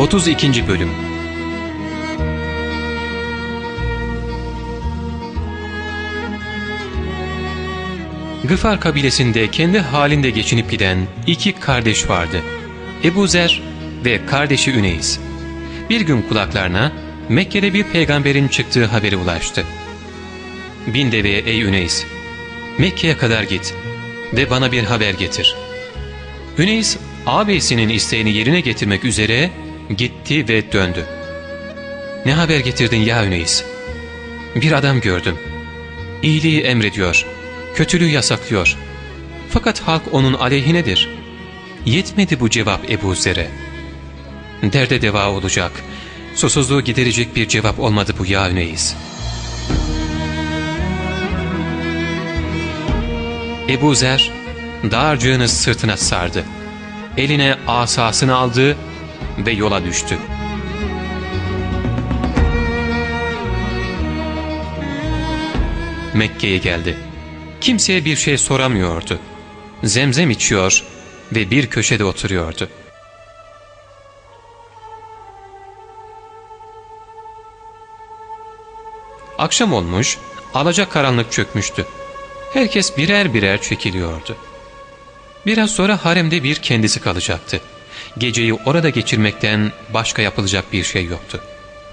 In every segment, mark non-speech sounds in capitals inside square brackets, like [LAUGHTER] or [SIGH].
32. Bölüm Gıfar kabilesinde kendi halinde geçinip giden iki kardeş vardı. Ebu Zer ve kardeşi Üneyiz. Bir gün kulaklarına Mekke'de bir peygamberin çıktığı haberi ulaştı. Bin deveye ey Üneyiz, Mekke'ye kadar git ve bana bir haber getir. Üneyiz, ağabeyisinin isteğini yerine getirmek üzere gitti ve döndü. Ne haber getirdin ya Üneyiz? Bir adam gördüm. İyiliği emrediyor, kötülüğü yasaklıyor. Fakat halk onun aleyhinedir. Yetmedi bu cevap Ebu Zer'e. Derde deva olacak, susuzluğu giderecek bir cevap olmadı bu ya Üneyiz. Ebu Zer dağarcığını sırtına sardı. Eline asasını aldı ve yola düştü. Mekke'ye geldi. Kimseye bir şey soramıyordu. Zemzem içiyor ve bir köşede oturuyordu. Akşam olmuş, alacak karanlık çökmüştü. Herkes birer birer çekiliyordu. Biraz sonra haremde bir kendisi kalacaktı. Geceyi orada geçirmekten başka yapılacak bir şey yoktu.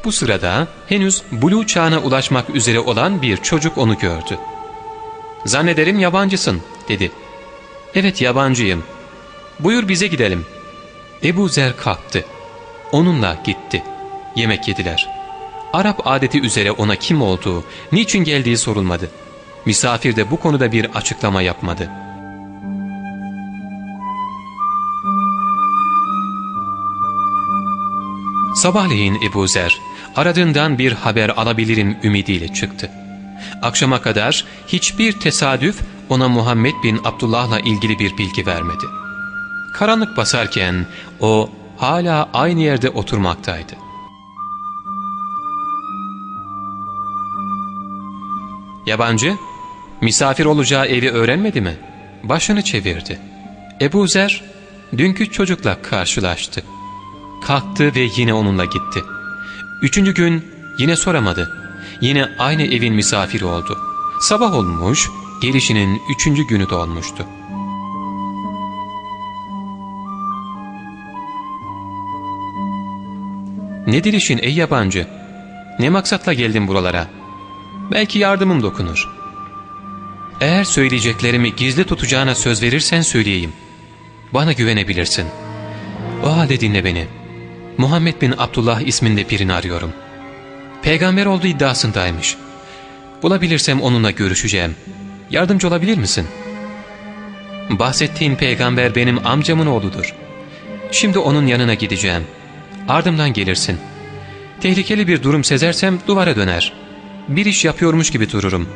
Bu sırada henüz bulu çağına ulaşmak üzere olan bir çocuk onu gördü. ''Zannederim yabancısın.'' dedi. ''Evet yabancıyım. Buyur bize gidelim.'' Ebu Zer kalktı. Onunla gitti. Yemek yediler. Arap adeti üzere ona kim olduğu, niçin geldiği sorulmadı. Misafir de bu konuda bir açıklama yapmadı. Sabahleyin Ebu Zer, aradığından bir haber alabilirim ümidiyle çıktı. Akşama kadar hiçbir tesadüf ona Muhammed bin Abdullah'la ilgili bir bilgi vermedi. Karanlık basarken o hala aynı yerde oturmaktaydı. Yabancı, misafir olacağı evi öğrenmedi mi? Başını çevirdi. Ebu Zer, dünkü çocukla karşılaştı. Kalktı ve yine onunla gitti. Üçüncü gün yine soramadı. Yine aynı evin misafiri oldu. Sabah olmuş, gelişinin üçüncü günü dolmuştu. Nedir işin ey yabancı? Ne maksatla geldin buralara? Belki yardımım dokunur. Eğer söyleyeceklerimi gizli tutacağına söz verirsen söyleyeyim. Bana güvenebilirsin. O halde dinle beni. Muhammed bin Abdullah isminde birini arıyorum. Peygamber olduğu iddiasındaymış. Bulabilirsem onunla görüşeceğim. Yardımcı olabilir misin? Bahsettiğin peygamber benim amcamın oğludur. Şimdi onun yanına gideceğim. Ardımdan gelirsin. Tehlikeli bir durum sezersem duvara döner. Bir iş yapıyormuş gibi dururum.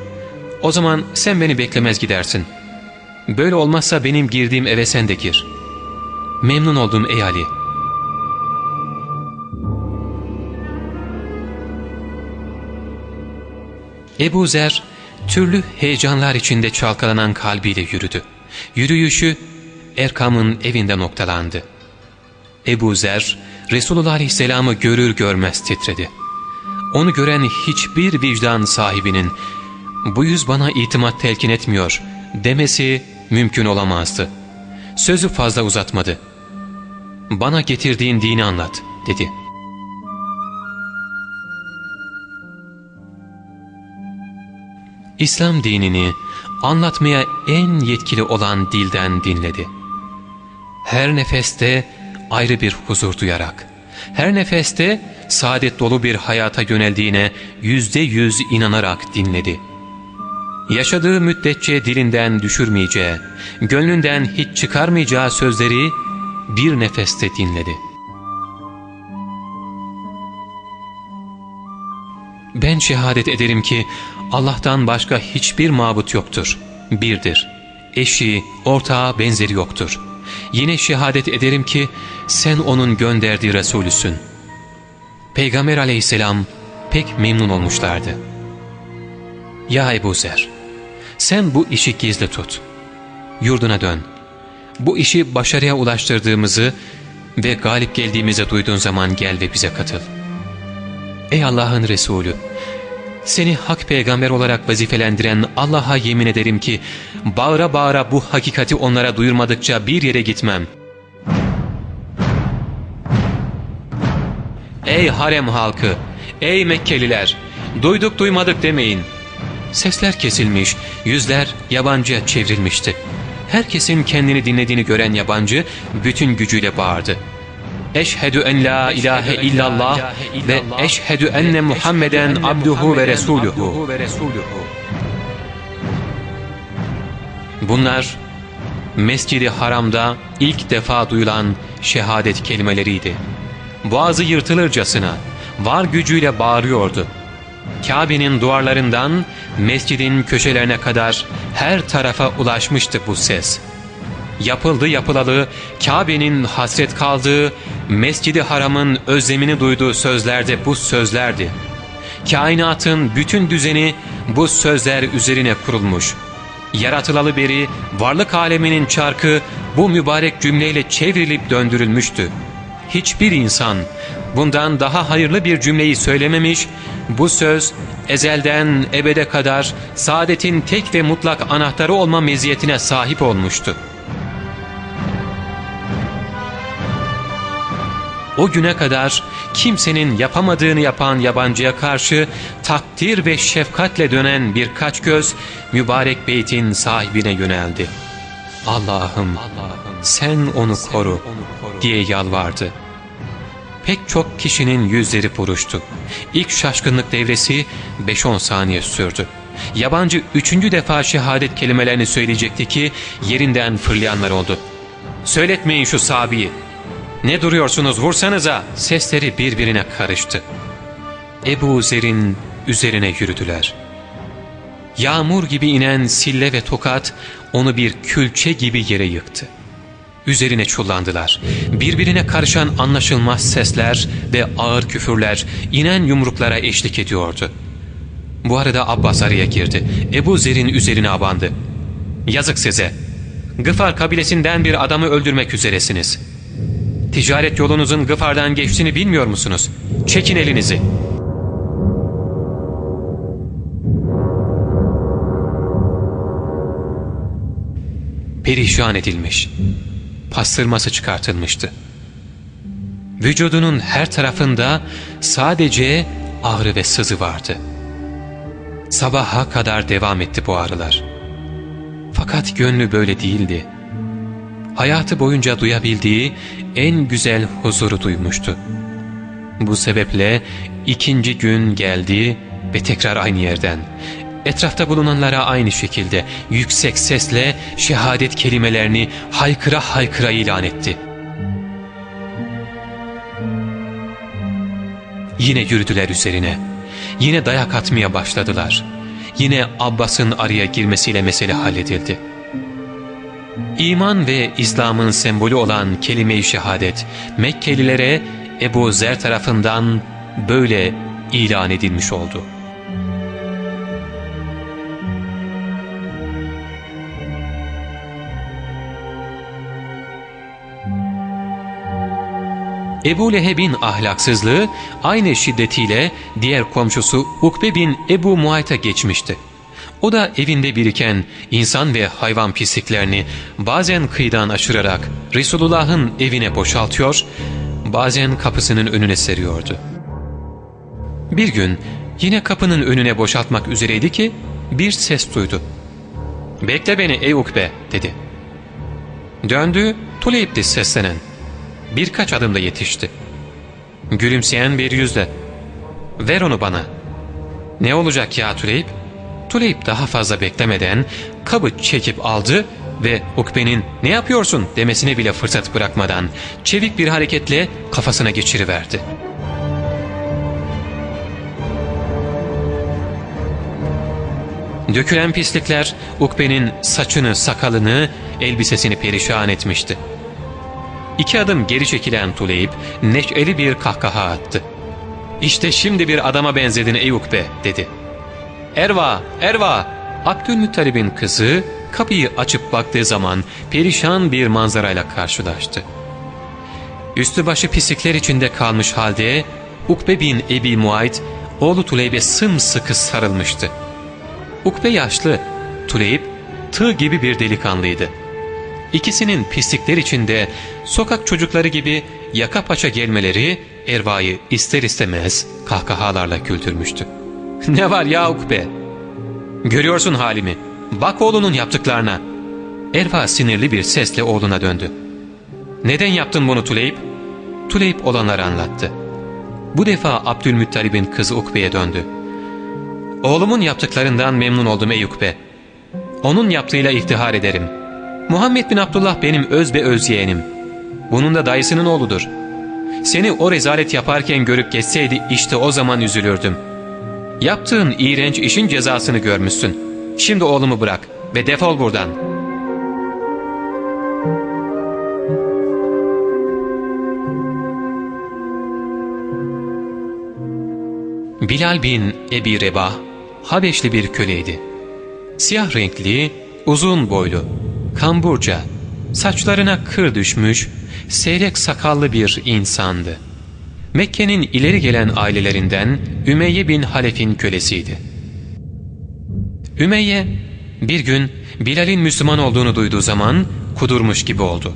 O zaman sen beni beklemez gidersin. Böyle olmazsa benim girdiğim eve sen de gir. Memnun oldum ey Ali.'' Ebu Zer türlü heyecanlar içinde çalkalanan kalbiyle yürüdü. Yürüyüşü Erkam'ın evinde noktalandı. Ebu Zer Resulullah Aleyhisselam'ı görür görmez titredi. Onu gören hiçbir vicdan sahibinin bu yüz bana itimat telkin etmiyor demesi mümkün olamazdı. Sözü fazla uzatmadı. Bana getirdiğin dini anlat dedi. İslam dinini anlatmaya en yetkili olan dilden dinledi. Her nefeste ayrı bir huzur duyarak, her nefeste saadet dolu bir hayata yöneldiğine yüzde yüz inanarak dinledi. Yaşadığı müddetçe dilinden düşürmeyeceği, gönlünden hiç çıkarmayacağı sözleri bir nefeste dinledi. Ben şehadet ederim ki Allah'tan başka hiçbir mabut yoktur. Birdir. Eşi, ortağı, benzeri yoktur. Yine şehadet ederim ki sen onun gönderdiği Resulüsün. Peygamber aleyhisselam pek memnun olmuşlardı. Ya Ebu Zer, sen bu işi gizli tut. Yurduna dön. Bu işi başarıya ulaştırdığımızı ve galip geldiğimizi duyduğun zaman gel ve bize katıl. Ey Allah'ın Resulü! Seni hak peygamber olarak vazifelendiren Allah'a yemin ederim ki bağıra bağıra bu hakikati onlara duyurmadıkça bir yere gitmem. Ey harem halkı! Ey Mekkeliler! Duyduk duymadık demeyin. Sesler kesilmiş, yüzler yabancıya çevrilmişti. Herkesin kendini dinlediğini gören yabancı bütün gücüyle bağırdı. Eşhedü en la ilahe illallah ve eşhedü enne Muhammeden abduhu ve resuluhu. Bunlar Mescidi Haram'da ilk defa duyulan şehadet kelimeleriydi. Boğazı yırtılırcasına var gücüyle bağırıyordu. Kabe'nin duvarlarından mescidin köşelerine kadar her tarafa ulaşmıştı bu ses. Yapıldı yapılalı Kabe'nin hasret kaldığı, Mescidi Haram'ın özlemini duyduğu sözlerde bu sözlerdi. Kainatın bütün düzeni bu sözler üzerine kurulmuş. Yaratılalı beri varlık aleminin çarkı bu mübarek cümleyle çevrilip döndürülmüştü. Hiçbir insan bundan daha hayırlı bir cümleyi söylememiş, bu söz ezelden ebede kadar saadetin tek ve mutlak anahtarı olma meziyetine sahip olmuştu. O güne kadar kimsenin yapamadığını yapan yabancıya karşı takdir ve şefkatle dönen birkaç göz mübarek beytin sahibine yöneldi. Allah'ım sen onu koru diye yalvardı. Pek çok kişinin yüzleri buruştu. İlk şaşkınlık devresi 5-10 saniye sürdü. Yabancı üçüncü defa şehadet kelimelerini söyleyecekti ki yerinden fırlayanlar oldu. ''Söyletmeyin şu sabiyi. Ne duruyorsunuz vursanıza!'' Sesleri birbirine karıştı. Ebu Zer'in üzerine yürüdüler. Yağmur gibi inen sille ve tokat onu bir külçe gibi yere yıktı. Üzerine çullandılar. Birbirine karışan anlaşılmaz sesler ve ağır küfürler inen yumruklara eşlik ediyordu. Bu arada Abbas araya girdi. Ebu Zer'in üzerine abandı. ''Yazık size! Gıfar kabilesinden bir adamı öldürmek üzeresiniz. Ticaret yolunuzun Gıfar'dan geçtiğini bilmiyor musunuz? Çekin elinizi!'' Perişan edilmiş pastırması çıkartılmıştı. Vücudunun her tarafında sadece ağrı ve sızı vardı. Sabaha kadar devam etti bu ağrılar. Fakat gönlü böyle değildi. Hayatı boyunca duyabildiği en güzel huzuru duymuştu. Bu sebeple ikinci gün geldi ve tekrar aynı yerden, Etrafta bulunanlara aynı şekilde yüksek sesle şehadet kelimelerini haykıra haykıra ilan etti. Yine yürüdüler üzerine. Yine dayak atmaya başladılar. Yine Abbas'ın araya girmesiyle mesele halledildi. İman ve İslam'ın sembolü olan kelime-i şehadet Mekkelilere Ebu Zer tarafından böyle ilan edilmiş oldu. Ebu Leheb'in ahlaksızlığı aynı şiddetiyle diğer komşusu Ukbe bin Ebu Muayt'a geçmişti. O da evinde biriken insan ve hayvan pisliklerini bazen kıyıdan aşırarak Resulullah'ın evine boşaltıyor, bazen kapısının önüne seriyordu. Bir gün yine kapının önüne boşaltmak üzereydi ki bir ses duydu. ''Bekle beni ey Ukbe'' dedi. Döndü, Tuleyip'ti seslenen birkaç adımda yetişti. Gülümseyen bir yüzle ''Ver onu bana.'' ''Ne olacak ya Tuleyp?'' Tuleyp daha fazla beklemeden kabı çekip aldı ve Ukbe'nin ''Ne yapıyorsun?'' demesine bile fırsat bırakmadan çevik bir hareketle kafasına geçiriverdi. Dökülen pislikler Ukbe'nin saçını, sakalını, elbisesini perişan etmişti. İki adım geri çekilen Tuleyip neşeli bir kahkaha attı. ''İşte şimdi bir adama benzedin ey Ukbe'' dedi. ''Erva, Erva!'' Abdülmuttalib'in kızı kapıyı açıp baktığı zaman perişan bir manzarayla karşılaştı. Üstü başı pislikler içinde kalmış halde Ukbe bin Ebi Muayt oğlu Tuleyb'e sımsıkı sarılmıştı. Ukbe yaşlı, Tuleyb tığ gibi bir delikanlıydı. İkisinin pislikler içinde sokak çocukları gibi yaka paça gelmeleri Erva'yı ister istemez kahkahalarla güldürmüştü. [LAUGHS] ''Ne var ya Ukbe? Görüyorsun halimi. Bak oğlunun yaptıklarına.'' Erva sinirli bir sesle oğluna döndü. ''Neden yaptın bunu Tuleyb?'' Tuleyb olanları anlattı. Bu defa Abdülmuttalib'in kızı Ukbe'ye döndü. ''Oğlumun yaptıklarından memnun oldum ey Ukbe. Onun yaptığıyla iftihar ederim. Muhammed bin Abdullah benim öz ve öz yeğenim. Bunun da dayısının oğludur. Seni o rezalet yaparken görüp geçseydi işte o zaman üzülürdüm. Yaptığın iğrenç işin cezasını görmüşsün. Şimdi oğlumu bırak ve defol buradan.'' Bilal bin Ebi Rebah, Habeşli bir köleydi. Siyah renkli, uzun boylu, kamburca, saçlarına kır düşmüş, seyrek sakallı bir insandı. Mekke'nin ileri gelen ailelerinden Ümeyye bin Halef'in kölesiydi. Ümeyye bir gün Bilal'in Müslüman olduğunu duyduğu zaman kudurmuş gibi oldu.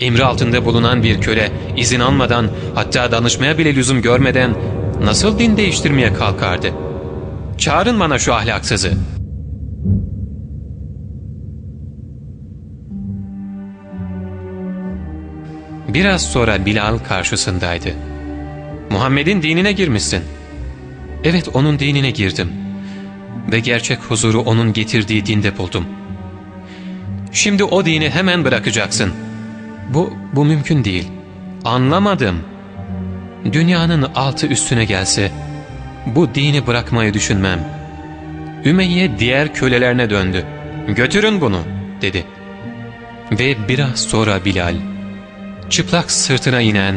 Emri altında bulunan bir köle izin almadan hatta danışmaya bile lüzum görmeden nasıl din değiştirmeye kalkardı? Çağırın bana şu ahlaksızı. Biraz sonra Bilal karşısındaydı. Muhammed'in dinine girmişsin. Evet onun dinine girdim. Ve gerçek huzuru onun getirdiği dinde buldum. Şimdi o dini hemen bırakacaksın. Bu, bu mümkün değil. Anlamadım.'' dünyanın altı üstüne gelse bu dini bırakmayı düşünmem. Ümeyye diğer kölelerine döndü. Götürün bunu dedi. Ve biraz sonra Bilal çıplak sırtına inen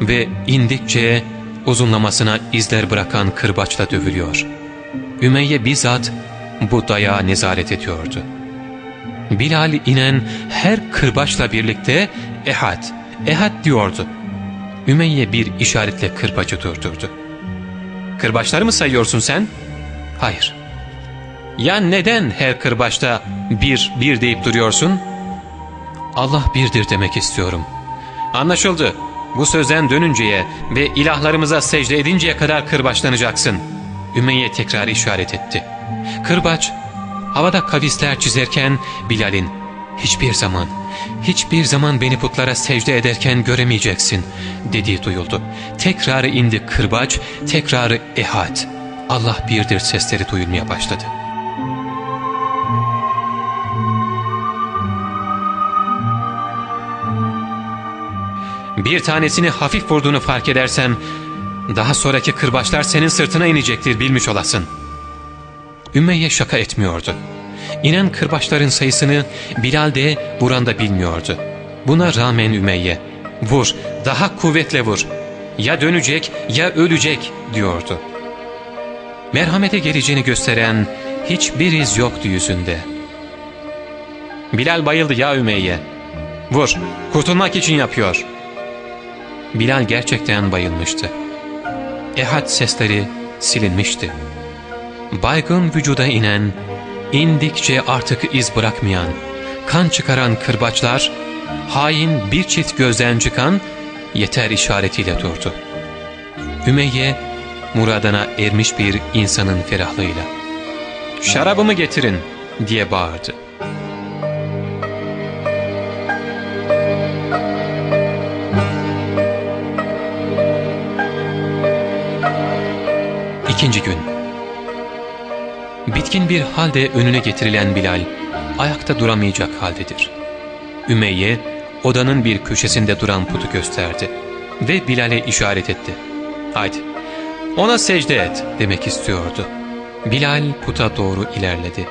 ve indikçe uzunlamasına izler bırakan kırbaçla dövülüyor. Ümeyye bizzat bu dayağa nezaret ediyordu. Bilal inen her kırbaçla birlikte ehad, ehad diyordu. Ümeyye bir işaretle kırbacı durdurdu. Kırbaçları mı sayıyorsun sen? Hayır. Ya neden her kırbaçta bir, bir deyip duruyorsun? Allah birdir demek istiyorum. Anlaşıldı. Bu sözden dönünceye ve ilahlarımıza secde edinceye kadar kırbaçlanacaksın. Ümeyye tekrar işaret etti. Kırbaç, havada kavisler çizerken Bilal'in hiçbir zaman hiçbir zaman beni putlara secde ederken göremeyeceksin dediği duyuldu. Tekrarı indi kırbaç, tekrarı ehad. Allah birdir sesleri duyulmaya başladı. Bir tanesini hafif vurduğunu fark edersem, daha sonraki kırbaçlar senin sırtına inecektir bilmiş olasın. Ümeyye şaka etmiyordu. İnen kırbaçların sayısını Bilal de vuran da bilmiyordu. Buna rağmen Ümeyye, vur, daha kuvvetle vur, ya dönecek ya ölecek diyordu. Merhamete geleceğini gösteren hiçbir iz yoktu yüzünde. Bilal bayıldı ya Ümeyye. Vur, kurtulmak için yapıyor. Bilal gerçekten bayılmıştı. Ehad sesleri silinmişti. Baygın vücuda inen indikçe artık iz bırakmayan, kan çıkaran kırbaçlar, hain bir çift gözden çıkan yeter işaretiyle durdu. Ümeyye, muradına ermiş bir insanın ferahlığıyla, ''Şarabımı getirin!'' diye bağırdı. İkinci gün Bitkin bir halde önüne getirilen Bilal, ayakta duramayacak haldedir. Ümeyye, odanın bir köşesinde duran putu gösterdi ve Bilal'e işaret etti. ''Haydi, ona secde et.'' demek istiyordu. Bilal puta doğru ilerledi.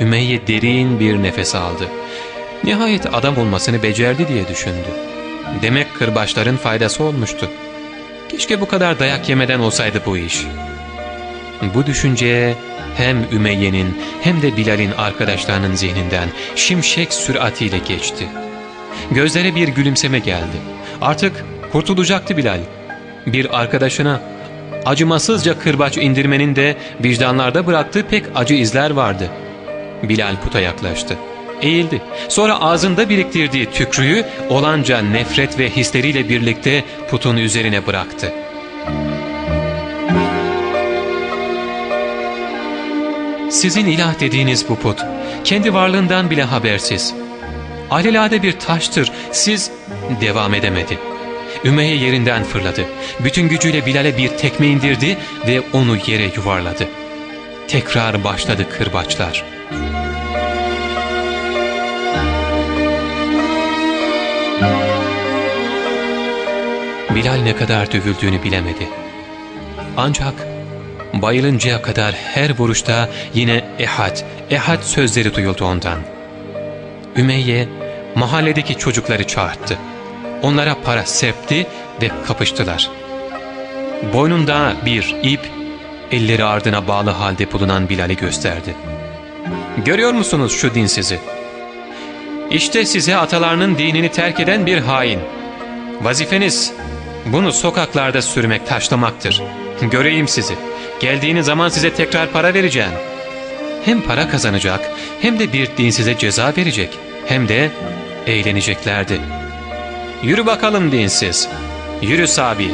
Ümeyye derin bir nefes aldı. Nihayet adam olmasını becerdi diye düşündü. Demek kırbaçların faydası olmuştu. Keşke bu kadar dayak yemeden olsaydı bu iş. Bu düşünceye hem Ümeyye'nin hem de Bilal'in arkadaşlarının zihninden şimşek süratiyle geçti. Gözlere bir gülümseme geldi. Artık kurtulacaktı Bilal. Bir arkadaşına acımasızca kırbaç indirmenin de vicdanlarda bıraktığı pek acı izler vardı. Bilal puta yaklaştı. Eğildi. Sonra ağzında biriktirdiği tükrüğü olanca nefret ve hisleriyle birlikte putun üzerine bıraktı. Sizin ilah dediğiniz bu put, kendi varlığından bile habersiz. Alelade bir taştır, siz devam edemedi. Ümeyye yerinden fırladı. Bütün gücüyle Bilal'e bir tekme indirdi ve onu yere yuvarladı. Tekrar başladı kırbaçlar. Bilal ne kadar dövüldüğünü bilemedi. Ancak bayılıncaya kadar her vuruşta yine ehad, ehad sözleri duyuldu ondan. Ümeyye mahalledeki çocukları çağırttı. Onlara para septi ve kapıştılar. Boynunda bir ip, elleri ardına bağlı halde bulunan Bilal'i gösterdi. ''Görüyor musunuz şu dinsizi? İşte size atalarının dinini terk eden bir hain. Vazifeniz bunu sokaklarda sürmek, taşlamaktır. Göreyim sizi. Geldiğiniz zaman size tekrar para vereceğim. Hem para kazanacak, hem de bir dinsize ceza verecek, hem de eğleneceklerdi. Yürü bakalım dinsiz. Yürü Sabi.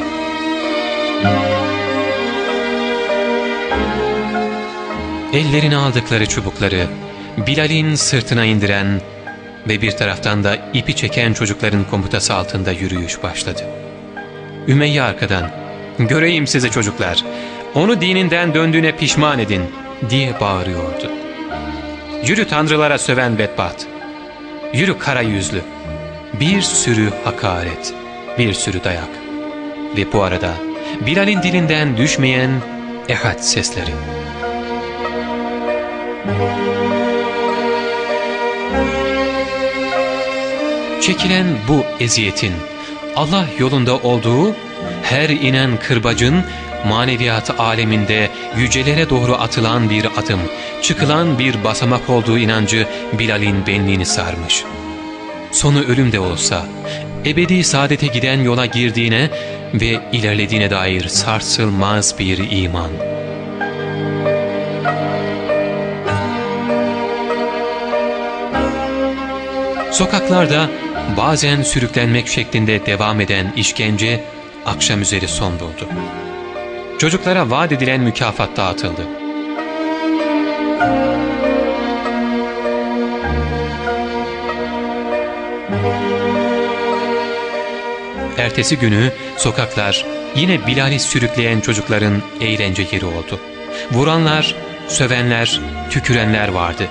Ellerine aldıkları çubukları Bilal'in sırtına indiren ve bir taraftan da ipi çeken çocukların komutası altında yürüyüş başladı. Ümeyye arkadan ''Göreyim sizi çocuklar, onu dininden döndüğüne pişman edin.'' diye bağırıyordu. ''Yürü tanrılara söven bedbaht, yürü kara yüzlü.'' Bir sürü hakaret, bir sürü dayak ve bu arada Bilal'in dilinden düşmeyen ehad sesleri. Çekilen bu eziyetin Allah yolunda olduğu her inen kırbacın maneviyat aleminde yücelere doğru atılan bir adım, çıkılan bir basamak olduğu inancı Bilal'in benliğini sarmış. Sonu ölüm de olsa, ebedi saadete giden yola girdiğine ve ilerlediğine dair sarsılmaz bir iman. Sokaklarda bazen sürüklenmek şeklinde devam eden işkence akşam üzeri son buldu. Çocuklara vaat edilen mükafat dağıtıldı. Ertesi günü sokaklar yine Bilal'i sürükleyen çocukların eğlence yeri oldu. Vuranlar, sövenler, tükürenler vardı.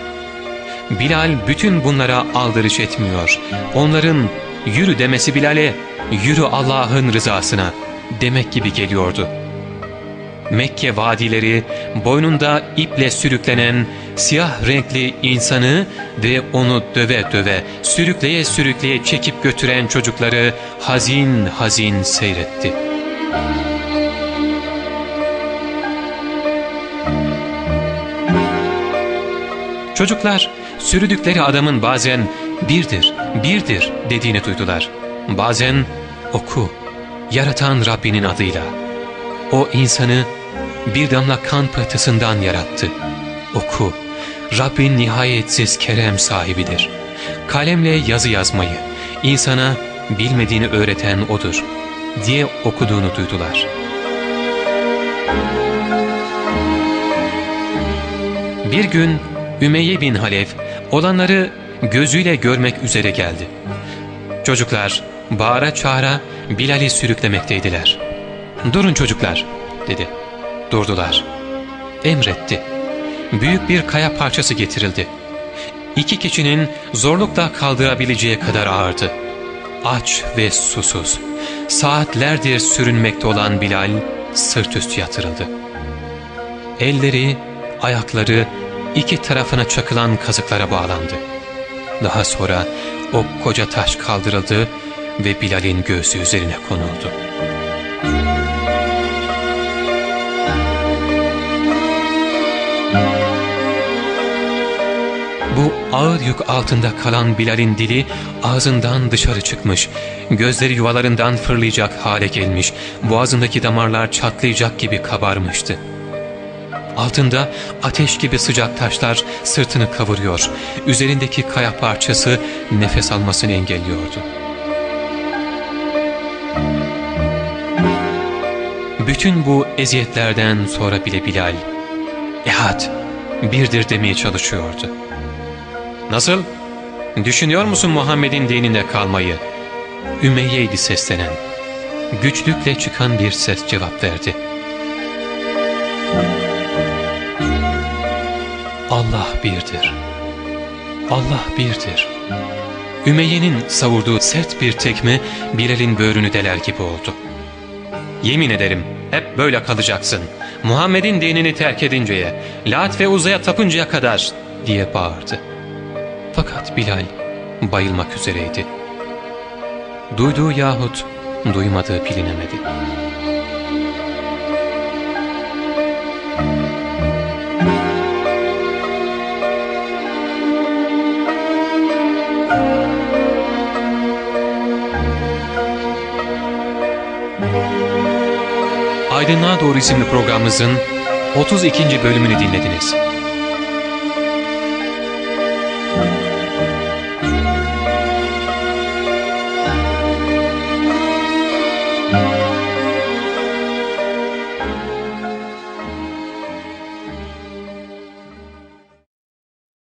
Bilal bütün bunlara aldırış etmiyor. Onların yürü demesi Bilal'e yürü Allah'ın rızasına demek gibi geliyordu. Mekke vadileri boynunda iple sürüklenen siyah renkli insanı ve onu döve döve sürükleye sürükleye çekip götüren çocukları hazin hazin seyretti. Çocuklar sürüdükleri adamın bazen birdir, birdir dediğini duydular. Bazen oku, yaratan Rabbinin adıyla. O insanı bir damla kan pıhtısından yarattı. Oku, Rabbin nihayetsiz kerem sahibidir. Kalemle yazı yazmayı, insana bilmediğini öğreten O'dur diye okuduğunu duydular. Bir gün Ümeyye bin Halef olanları gözüyle görmek üzere geldi. Çocuklar bağıra çağıra Bilal'i sürüklemekteydiler. ''Durun çocuklar'' dedi. Durdular. Emretti. Büyük bir kaya parçası getirildi. İki kişinin zorlukla kaldırabileceği kadar ağırdı. Aç ve susuz, saatlerdir sürünmekte olan Bilal sırt üstü yatırıldı. Elleri, ayakları iki tarafına çakılan kazıklara bağlandı. Daha sonra o koca taş kaldırıldı ve Bilal'in göğsü üzerine konuldu. Bu Ağır yük altında kalan Bilal'in dili ağzından dışarı çıkmış. Gözleri yuvalarından fırlayacak hale gelmiş. Boğazındaki damarlar çatlayacak gibi kabarmıştı. Altında ateş gibi sıcak taşlar sırtını kavuruyor. Üzerindeki kaya parçası nefes almasını engelliyordu. Bütün bu eziyetlerden sonra bile Bilal, Ehad, birdir demeye çalışıyordu. Nasıl? Düşünüyor musun Muhammed'in dininde kalmayı? Ümeyye'ydi seslenen. Güçlükle çıkan bir ses cevap verdi. Allah birdir. Allah birdir. Ümeyye'nin savurduğu sert bir tekme Bilal'in böğrünü deler gibi oldu. Yemin ederim hep böyle kalacaksın. Muhammed'in dinini terk edinceye, Lat ve Uza'ya tapıncaya kadar diye bağırdı. Fakat Bilal bayılmak üzereydi. Duyduğu yahut duymadığı bilinemedi. Aydınlığa Doğru isimli programımızın 32. bölümünü dinlediniz.